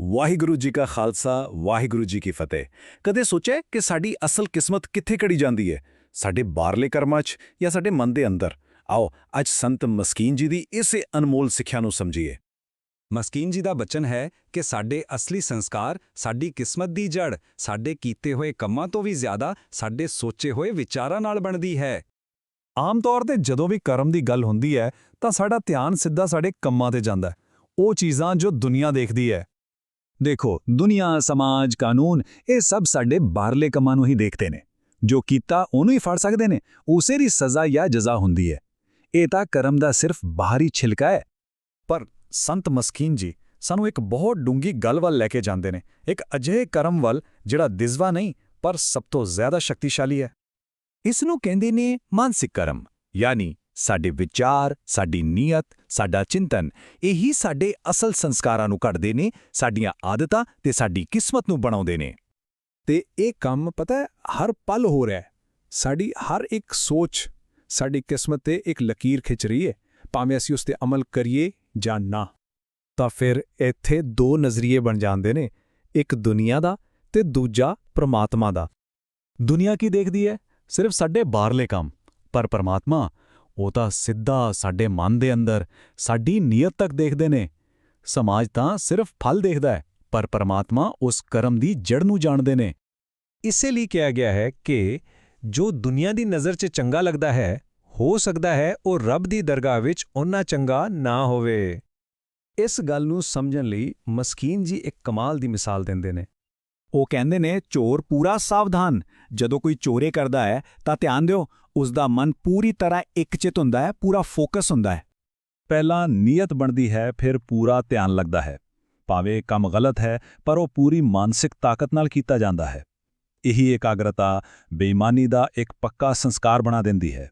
ਵਾਹਿਗੁਰੂ ਜੀ ਕਾ ਖਾਲਸਾ, ਵਾਹਿਗੁਰੂ ਜੀ ਕੀ ਫਤਿਹ। ਕਦੇ ਸੋਚਿਆ ਕਿ ਸਾਡੀ ਅਸਲ ਕਿਸਮਤ ਕਿੱਥੇ ਘੜੀ ਜਾਂਦੀ ਹੈ? ਸਾਡੇ ਬਾਹਰਲੇ ਕਰਮਾਂ 'ਚ ਜਾਂ ਸਾਡੇ ਮਨ ਦੇ ਅੰਦਰ? ਆਓ, ਅੱਜ ਸੰਤ ਮਸਕੀਨ ਜੀ ਦੀ ਇਸੇ ਅਨਮੋਲ ਸਿੱਖਿਆ ਨੂੰ ਸਮਝੀਏ। ਮਸਕੀਨ ਜੀ ਦਾ ਬਚਨ ਹੈ ਕਿ ਸਾਡੇ ਅਸਲੀ ਸੰਸਕਾਰ, ਸਾਡੀ ਕਿਸਮਤ ਦੀ ਜੜ, ਸਾਡੇ ਕੀਤੇ ਹੋਏ ਕੰਮਾਂ ਤੋਂ ਵੀ ਜ਼ਿਆਦਾ, ਸਾਡੇ ਸੋਚੇ ਹੋਏ ਵਿਚਾਰਾਂ ਨਾਲ ਬਣਦੀ ਹੈ। ਆਮ ਤੌਰ ਤੇ ਜਦੋਂ ਵੀ ਕਰਮ ਦੀ ਗੱਲ ਹੁੰਦੀ ਹੈ, ਤਾਂ ਸਾਡਾ ਧਿਆਨ ਸਿੱਧਾ ਸਾਡੇ ਕੰਮਾਂ ਤੇ ਜਾਂਦਾ ਉਹ ਚੀਜ਼ਾਂ ਜੋ ਦੁਨੀਆ ਦੇਖਦੀ ਹੈ। ਦੇਖੋ, ਦੁਨੀਆ, ਸਮਾਜ, ਕਾਨੂੰਨ, ਇਹ ਸਭ ਸਾਡੇ ਬਾਹਰਲੇ ਕੰਮਾਂ ਨੂੰ ਹੀ ਦੇਖਦੇ ਨੇ। ਜੋ ਕੀਤਾ, ਉਹਨੂੰ ਹੀ ਫੜ ਸਕਦੇ ਨੇ। ਉਸੇ ਦੀ ਸਜ਼ਾ ਜਾਂ ਜਜ਼ਾ ਹੁੰਦੀ ਹੈ। ਇਹ ਤਾਂ ਕਰਮ ਦਾ ਸਿਰਫ ਬਾਹਰੀ ਛਿਲਕਾ ਹੈ। ਪਰ ਸੰਤ ਮਸਕੀਨ ਜੀ, ਸਾਨੂੰ ਇੱਕ ਬਹੁਤ ਡੂੰਗੀ ਗੱਲ ਵੱਲ ਲੈ ਕੇ ਜਾਂਦੇ ਨੇ। ਇੱਕ ਅਜਿਹੇ ਕਰਮ ਵੱਲ ਜਿਹੜਾ ਦਿਸਵਾ ਨਹੀਂ, ਪਰ ਸਭ ਤੋਂ ਜ਼ਿਆਦਾ ਸ਼ਕਤੀਸ਼ਾਲੀ ਹੈ। ਇਸ ਨੂੰ ਕਹਿੰਦੇ ਨੇ ਮਾਨਸਿਕ ਕਰਮ, ਯਾਨੀ ਸਾਡੇ ਵਿਚਾਰ, ਸਾਡੀ ਨੀਅਤ, ਸਾਡਾ ਚਿੰਤਨ, ਇਹੀ ਸਾਡੇ ਅਸਲ ਸੰਸਕਾਰਾਂ ਨੂੰ ਘੜਦੇ ਨੇ, ਸਾਡੀਆਂ ਆਦਤਾਂ ਤੇ ਸਾਡੀ ਕਿਸਮਤ ਨੂੰ ਬਣਾਉਂਦੇ ਨੇ। ਤੇ ਇਹ ਕੰਮ ਪਤਾ ਹਰ ਪਲ ਹੋ ਰਿਹਾ ਹੈ। ਸਾਡੀ ਹਰ ਇੱਕ ਸੋਚ, ਸਾਡੀ ਕਿਸਮਤ ਤੇ ਇੱਕ ਲਕੀਰ ਖਿੱਚ ਰਹੀ ਹੈ, ਭਾਵੇਂ ਅਸੀਂ ਉਸ ਤੇ ਅਮਲ ਕਰੀਏ ਜਾਂ ਨਾ। ਤਾਂ ਫਿਰ ਇੱਥੇ ਦੋ ਨਜ਼ਰੀਏ ਬਣ ਜਾਂਦੇ ਨੇ, ਇੱਕ ਦੁਨੀਆ ਦਾ ਤੇ ਦੂਜਾ ਪ੍ਰਮਾਤਮਾ ਦਾ। ਦੁਨੀਆ ਕੀ ਦੇਖਦੀ ਹੈ? ਸਿਰਫ ਸਾਡੇ ਬਾਹਰਲੇ ਕੰਮ, ਪਰ ਪਰਮਾਤਮਾ ਉਹ ਤਾਂ ਸਿੱਧਾ ਸਾਡੇ ਮਨ ਦੇ ਅੰਦਰ ਸਾਡੀ ਨੀਅਤ ਤੱਕ ਦੇਖਦੇ ਨੇ। ਸਮਾਜ ਤਾਂ ਸਿਰਫ ਫਲ ਦੇਖਦਾ ਹੈ, ਪਰ ਪਰਮਾਤਮਾ ਉਸ ਕਰਮ ਦੀ ਜੜ ਨੂੰ ਜਾਣਦੇ ਨੇ। ਇਸੇ ਲਈ ਕਿਹਾ ਗਿਆ ਹੈ ਕਿ ਜੋ ਦੁਨੀਆ ਦੀ ਨਜ਼ਰ 'ਚ ਚੰਗਾ ਲੱਗਦਾ ਹੈ, ਹੋ ਸਕਦਾ ਹੈ ਉਹ ਰੱਬ ਦੀ ਦਰਗਾਹ ਵਿੱਚ ਓਨਾ ਚੰਗਾ ਨਾ ਹੋਵੇ। ਇਸ ਗੱਲ ਨੂੰ ਸਮਝਣ ਲਈ ਮਸਕੀਨ ਜੀ ਇੱਕ ਕਮਾਲ ਦੀ ਮਿਸਾਲ ਦਿੰਦੇ ਨੇ। ਉਹ ਕਹਿੰਦੇ ਨੇ, ਚੋਰ ਪੂਰਾ ਸਾਵਧਾਨ। ਜਦੋਂ ਕੋਈ ਚੋਰੀ ਕਰਦਾ ਹੈ, ਤਾਂ ਧਿਆਨ ਦਿਓ ਉਸ ਦਾ ਮਨ ਪੂਰੀ ਤਰ੍ਹਾਂ ਇੱਕਚਿਤ ਹੁੰਦਾ ਹੈ, ਪੂਰਾ ਫੋਕਸ ਹੁੰਦਾ ਹੈ। ਪਹਿਲਾਂ ਨੀਅਤ ਬਣਦੀ ਹੈ, ਫਿਰ ਪੂਰਾ ਧਿਆਨ ਲੱਗਦਾ ਹੈ। ਭਾਵੇਂ ਕੰਮ ਗਲਤ ਹੈ, ਪਰ ਉਹ ਪੂਰੀ ਮਾਨਸਿਕ ਤਾਕਤ ਨਾਲ ਕੀਤਾ ਜਾਂਦਾ ਹੈ। ਇਹੀ ਇਕਾਗਰਤਾ ਬੇਈਮਾਨੀ ਦਾ ਇੱਕ ਪੱਕਾ ਸੰਸਕਾਰ ਬਣਾ ਦਿੰਦੀ ਹੈ।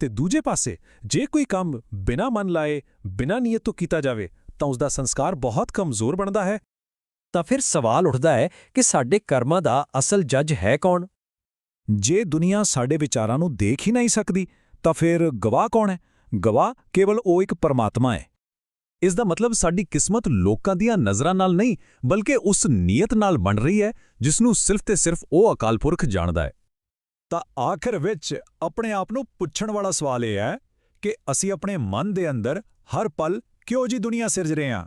ਤੇ ਦੂਜੇ ਪਾਸੇ, ਜੇ ਕੋਈ ਕੰਮ ਬਿਨਾਂ ਮਨ ਲਾਏ, ਬਿਨਾਂ ਨੀਅਤ ਤੋਂ ਕੀਤਾ ਜਾਵੇ, ਤਾਂ ਉਸ ਦਾ ਸੰਸਕਾਰ ਬਹੁਤ ਕਮਜ਼ੋਰ ਬਣਦਾ ਹੈ। ਤਾਂ ਫਿਰ ਸਵਾਲ ਉੱਠਦਾ ਹੈ ਕਿ ਸਾਡੇ ਕਰਮਾਂ ਦਾ ਅਸਲ ਜੱਜ ਹੈ ਕੌਣ? ਜੇ ਦੁਨੀਆ ਸਾਡੇ ਵਿਚਾਰਾਂ ਨੂੰ ਦੇਖ ਹੀ ਨਹੀਂ ਸਕਦੀ, ਤਾਂ ਫਿਰ ਗਵਾਹ ਕੌਣ ਹੈ? ਗਵਾਹ ਕੇਵਲ ਉਹ ਇੱਕ ਪਰਮਾਤਮਾ ਹੈ। ਇਸ ਦਾ ਮਤਲਬ ਸਾਡੀ ਕਿਸਮਤ ਲੋਕਾਂ ਦੀਆਂ ਨਜ਼ਰਾਂ ਨਾਲ ਨਹੀਂ, ਬਲਕਿ ਉਸ ਨੀਅਤ ਨਾਲ ਬਣ ਰਹੀ ਹੈ ਜਿਸ ਨੂੰ ਸਿਰਫ ਤੇ ਸਿਰਫ ਉਹ ਅਕਾਲ ਪੁਰਖ ਜਾਣਦਾ ਹੈ। ਤਾਂ ਆਖਰ ਵਿੱਚ ਆਪਣੇ ਆਪ ਨੂੰ ਪੁੱਛਣ ਵਾਲਾ ਸਵਾਲ ਇਹ ਹੈ ਕਿ ਅਸੀਂ ਆਪਣੇ ਮਨ ਦੇ ਅੰਦਰ ਹਰ ਪਲ ਕਿਉਂ ਜੀ ਦੁਨੀਆ ਸਿਰਜ ਰਹੇ ਹਾਂ?